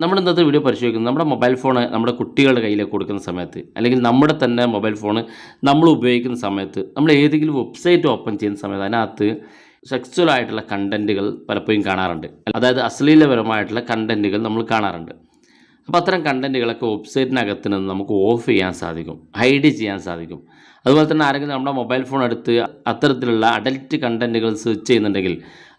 നമ്മൾ ഇന്നത്തെ വീഡിയോ പരിശോധിക്കുന്നത് നമ്മുടെ മൊബൈൽ ഫോൺ നമ്മുടെ കുട്ടികളുടെ കയ്യിലേക്ക് കൊടുക്കുന്ന സമയത്ത് അല്ലെങ്കിൽ നമ്മുടെ തന്നെ മൊബൈൽ ഫോൺ നമ്മൾ ഉപയോഗിക്കുന്ന സമയത്ത് നമ്മൾ ഏതെങ്കിലും വെബ്സൈറ്റ് ഓപ്പൺ ചെയ്യുന്ന സമയത്ത് അതിനകത്ത് സെക്സ്വൽ ആയിട്ടുള്ള കണ്ടന്റുകൾ പലപ്പോഴും കാണാറുണ്ട്. അതായത് അശ്ലീലപരമായിട്ടുള്ള കണ്ടന്റുകൾ നമ്മൾ കാണാറുണ്ട്. അപ്പോൾ അത്തരം കണ്ടന്റുകളൊക്കെ വെബ്സൈറ്റിനകത്ത് നിന്ന് നമുക്ക് ഓഫ് ചെയ്യാൻ സാധിക്കും ഹൈഡ് ചെയ്യാൻ സാധിക്കും. അതുപോലെ തന്നെ ആരെങ്കിലും നമ്മുടെ മൊബൈൽ ഫോൺ എടുത്ത് അത്തരത്തിലുള്ള അഡൽറ്റ് കണ്ടന്റുകൾ സെർച്ച് ചെയ്യുന്നുണ്ടെങ്കിൽ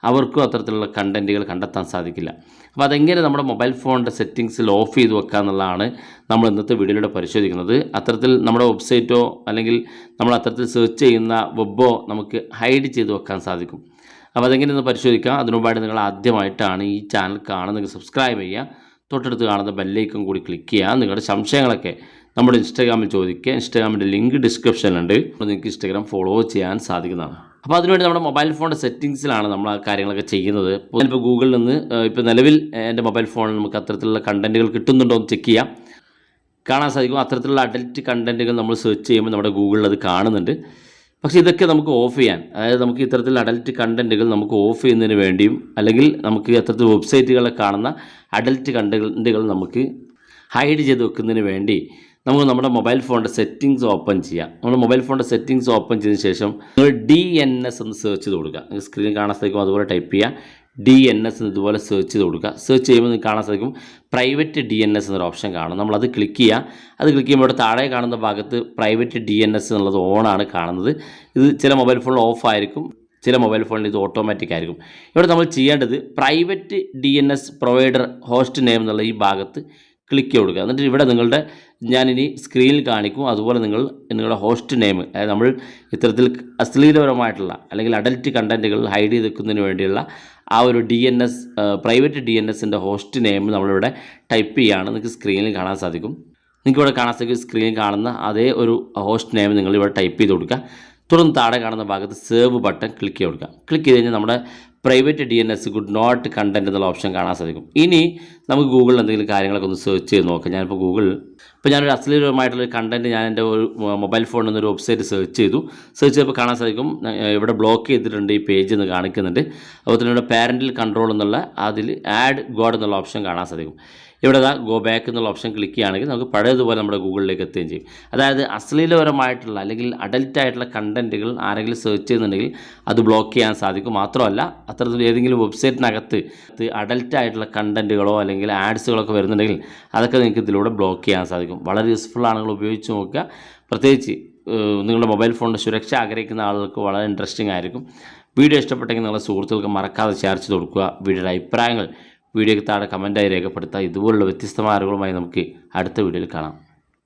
അവർക്കും അത്തരത്തിലുള്ള കണ്ടന്റുകൾ കണ്ടെത്താൻ സാധിക്കില്ല. അപ്പോൾ അതെങ്ങനെ നമ്മുടെ മൊബൈൽ ഫോണിന്റെ സെറ്റിങ്സിൽ ഓഫ് ചെയ്ത് വെക്കുക എന്നുള്ളതാണ് നമ്മൾ ഇന്നത്തെ വീഡിയോയിലൂടെ പരിശോധിക്കുന്നത്. അത്തരത്തിൽ നമ്മുടെ വെബ്സൈറ്റോ അല്ലെങ്കിൽ നമ്മൾ അത്തരത്തിൽ സെർച്ച് ചെയ്യുന്ന വെബോ നമുക്ക് ഹൈഡ് ചെയ്ത് വെക്കാൻ സാധിക്കും. അപ്പോൾ അതെങ്ങനെയൊന്ന് പരിശോധിക്കാം? അതിനുമുമ്പായിട്ട് നിങ്ങൾ ആദ്യമായിട്ടാണ് ഈ ചാനൽ കാണുന്നത്. സബ്സ്ക്രൈബ് ചെയ്യുക. തൊട്ടടുത്ത് കാണുന്ന ബെല്ലൈക്കൺ കൂടി ക്ലിക്ക് ചെയ്യുക നിങ്ങളുടെ സംശയങ്ങളൊക്കെ നമ്മുടെ ഇൻസ്റ്റാഗ്രാമിൽ ചോദിക്കുക. ഇൻസ്റ്റാഗ്രാമിന്റെ ലിങ്ക് ഡിസ്ക്രിപ്ഷനിലുണ്ട് നിങ്ങൾക്ക് ഇൻസ്റ്റാഗ്രാം ഫോളോ ചെയ്യാൻ സാധിക്കുന്നതാണ്. അപ്പോൾ അതിനുവേണ്ടി നമ്മുടെ മൊബൈൽ ഫോണിന്റെ സെറ്റിങ്സിലാണ് നമ്മൾ ആ കാര്യങ്ങളൊക്കെ ചെയ്യുന്നത്. ഇപ്പോൾ ഗൂഗിളിൽ നിന്ന് ഇപ്പോൾ നിലവിൽ എന്റെ മൊബൈൽ ഫോണിൽ നമുക്ക് അത്തരത്തിലുള്ള കണ്ടന്റുകൾ കിട്ടുന്നുണ്ടോ എന്ന് ചെക്ക് ചെയ്യാം. കാണാൻ സാധിക്കും. അത്തരത്തിലുള്ള അഡൽറ്റ് കണ്ടന്റുകൾ നമ്മൾ സെർച്ച് ചെയ്യുമ്പോൾ നമ്മുടെ ഗൂഗിളിൽ അത് കാണുന്നുണ്ട്. പക്ഷേ ഇതൊക്കെ നമുക്ക് ഓഫ് ചെയ്യാൻ അതായത് നമുക്ക് ഇത്തരത്തിൽ അഡൽറ്റ് കണ്ടന്റുകൾ നമുക്ക് ഓഫ് ചെയ്യുന്നതിന് വേണ്ടിയും അല്ലെങ്കിൽ നമുക്ക് അത്തരത്തിൽ വെബ്സൈറ്റുകളെ കാണുന്ന അഡൽറ്റ് കണ്ടന്റുകൾ നമുക്ക് ഹൈഡ് ചെയ്ത് വെക്കുന്നതിന് വേണ്ടി നമുക്ക് നമ്മുടെ മൊബൈൽ ഫോണിന്റെ സെറ്റിങ്സ് ഓപ്പൺ ചെയ്യാം. നമ്മുടെ മൊബൈൽ ഫോണിന്റെ സെറ്റിങ്സ് ഓപ്പൺ ചെയ്തതിന് ശേഷം നിങ്ങൾ ഡി എൻ എസ് എന്ന് സെർച്ച് ചെയ്ത് കൊടുക്കുക. നിങ്ങൾക്ക് സ്ക്രീൻ കാണാൻ സാധിക്കും അതുപോലെ ടൈപ്പ് ചെയ്യുക ഡി എൻ എസ് എന്ന് ഇതുപോലെ സെർച്ച് ചെയ്ത് കൊടുക്കുക. സെർച്ച് ചെയ്യുമ്പോൾ നിങ്ങൾക്ക് കാണാൻ സാധിക്കും പ്രൈവറ്റ് ഡി എൻ എസ് എന്നൊരു ഓപ്ഷൻ കാണും. നമ്മളത് ക്ലിക്ക് ചെയ്യുക അത് ക്ലിക്ക് ചെയ്യുമ്പോൾ ഇവിടെ താഴെ കാണുന്ന ഭാഗത്ത് പ്രൈവറ്റ് ഡി എൻ എസ് എന്നുള്ളത് ഓണാണ് കാണുന്നത്. ഇത് ചില മൊബൈൽ ഫോണിൽ ഓഫ് ആയിരിക്കും. ചില മൊബൈൽ ഫോണിൽ ഇത് ഓട്ടോമാറ്റിക് ആയിരിക്കും. ഇവിടെ നമ്മൾ ചെയ്യേണ്ടത് private D N S provider host name എന്നുള്ള ഈ ഭാഗത്ത് ക്ലിക്ക് കൊടുക്കുക. എന്നിട്ട് ഇവിടെ നിങ്ങളുടെ ഞാനിനി സ്ക്രീനിൽ കാണിക്കും. അതുപോലെ നിങ്ങൾ നിങ്ങളുടെ ഹോസ്റ്റ് നെയിം അതായത് നമ്മൾ ഇത്തരത്തിൽ അശ്ലീലപരമായിട്ടുള്ള അല്ലെങ്കിൽ അഡൽറ്റ് കണ്ടന്റുകൾ ഹൈഡ് ചെയ്ത് വെക്കുന്നതിന് വേണ്ടിയുള്ള ആ ഒരു D N S private D N എസിന്റെ ഹോസ്റ്റ് നെയിം നമ്മളിവിടെ ടൈപ്പ് ചെയ്യുകയാണ് നിങ്ങൾക്ക് സ്ക്രീനിൽ കാണാൻ സാധിക്കും. നിങ്ങൾക്ക് ഇവിടെ കാണാൻ സാധിക്കും സ്ക്രീനിൽ കാണുന്ന അതേ ഒരു ഹോസ്റ്റ് നെയിം നിങ്ങളിവിടെ ടൈപ്പ് ചെയ്ത് കൊടുക്കുക. തുടർന്ന് താഴെ കാണുന്ന ഭാഗത്ത് സേവ് ബട്ടൺ ക്ലിക്ക് ചെയ്ത് കൊടുക്കുക. ക്ലിക്ക് ചെയ്ത് കഴിഞ്ഞാൽ നമ്മുടെ private D N S good note content എന്നുള്ള ഓപ്ഷൻ കാണാൻ സാധിക്കും. ഇനി നമുക്ക് ഗൂഗിളിൽ എന്തെങ്കിലും കാര്യങ്ങളൊക്കെ ഒന്ന് സെർച്ച് ചെയ്ത് നോക്കാം. ഞാനിപ്പോൾ ഗൂഗിൾ ഇപ്പോൾ ഞാനൊരു അശ്ലീലമായിട്ടുള്ള കണ്ടന്റ് ഞാൻ എന്റെ ഒരു മൊബൈൽ ഫോണിൽ നിന്നൊരു വെബ്സൈറ്റ് സെർച്ച് ചെയ്തു. സെർച്ച് ചെയ്തപ്പോൾ കാണാൻ സാധിക്കും ഇവിടെ ബ്ലോക്ക് ചെയ്തിട്ടുണ്ട് ഈ പേജ് എന്ന് കാണിക്കുന്നുണ്ട്. അതുപോലെ തന്നെ ഇവിടെ പാരന്റൽ കൺട്രോൾ എന്നുള്ള അതിൽ ആഡ് ഗോഡ് എന്നുള്ള ഓപ്ഷൻ കാണാൻ സാധിക്കും. ഇവിടെ ഗോ ബാക്ക് എന്നുള്ള ഓപ്ഷൻ ക്ലിക്ക് ചെയ്യുകയാണെങ്കിൽ നമുക്ക് പഴയതുപോലെ നമ്മുടെ ഗൂഗിളിലേക്ക് എത്തുകയും ചെയ്യും. അതായത് അശ്ലീലപരമായിട്ടുള്ള അല്ലെങ്കിൽ അഡൽറ്റായിട്ടുള്ള കണ്ടന്റുകൾ ആരെങ്കിലും സെർച്ച് ചെയ്യുന്നുണ്ടെങ്കിൽ അത് ബ്ലോക്ക് ചെയ്യാൻ സാധിക്കും. മാത്രമല്ല അത്തരത്തിൽ ഏതെങ്കിലും വെബ്സൈറ്റിനകത്ത് അഡൽറ്റ് ആയിട്ടുള്ള കണ്ടന്റുകളോ അല്ലെങ്കിൽ ആഡ്സുകളൊക്കെ വരുന്നുണ്ടെങ്കിൽ അതൊക്കെ നിങ്ങൾക്ക് ഇതിലൂടെ ബ്ലോക്ക് ചെയ്യാൻ സാധിക്കും. വളരെ യൂസ്ഫുൾ ആണ്. ഉപയോഗിച്ച് നോക്കുക. പ്രത്യേകിച്ച് നിങ്ങളുടെ മൊബൈൽ ഫോണിന്റെ സുരക്ഷ ആഗ്രഹിക്കുന്ന ആളുകൾക്ക് വളരെ ഇൻട്രസ്റ്റിംഗ് ആയിരിക്കും. വീഡിയോ ഇഷ്ടപ്പെട്ടെങ്കിൽ നിങ്ങളുടെ സുഹൃത്തുക്കൾക്ക് മറക്കാതെ ഷെയർ കൊടുക്കുക. വീഡിയോയുടെ അഭിപ്രായങ്ങൾ വീഡിയോയ്ക്ക് താഴെ കമന്റായി രേഖപ്പെടുത്തുക ഇതുപോലുള്ള വ്യത്യസ്തമായ അറിവുകളുമായി നമുക്ക് അടുത്ത വീഡിയോയിൽ കാണാം.